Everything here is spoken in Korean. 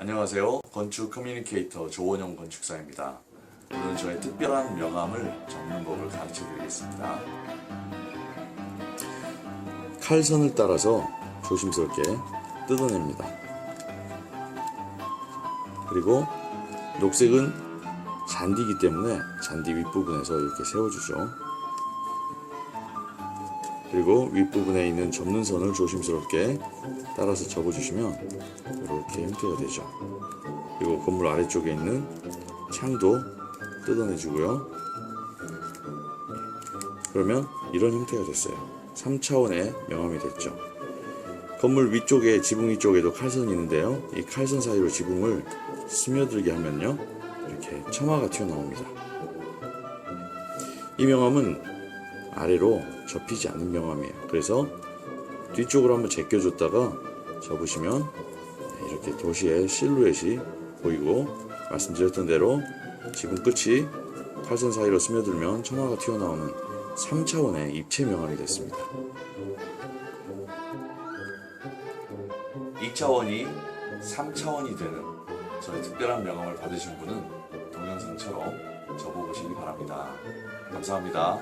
안녕하세요. 건축 커뮤니케이터 조원영 건축사입니다. 오늘은 저의 특별한 명암을 접는 법을 가르쳐 드리겠습니다. 칼선을 따라서 조심스럽게 뜯어냅니다. 그리고 녹색은 잔디이기 때문에 잔디 윗부분에서 이렇게 세워주죠. 그리고 윗부분에 있는 접는 선을 조심스럽게 따라서 접어주시면 이렇게 형태가 되죠. 그리고 건물 아래쪽에 있는 창도 뜯어내주고요. 그러면 이런 형태가 됐어요. 3차원의 명암이 됐죠. 건물 위쪽에 지붕 위쪽에도 칼선이 있는데요. 이 칼선 사이로 지붕을 스며들게 하면요. 이렇게 처마가 튀어나옵니다. 이 명암은 아래로 접히지 않는 명암이에요. 그래서 뒤쪽으로 한번 제껴줬다가 접으시면 네, 이렇게 도시의 실루엣이 보이고 말씀드렸던 대로 지붕 끝이 칼선 사이로 스며들면 처마가 튀어나오는 3차원의 입체 명암이 됐습니다. 2차원이 3차원이 되는 저의 특별한 명함을 받으신 분은 동영상처럼 접어보시기 바랍니다. 감사합니다.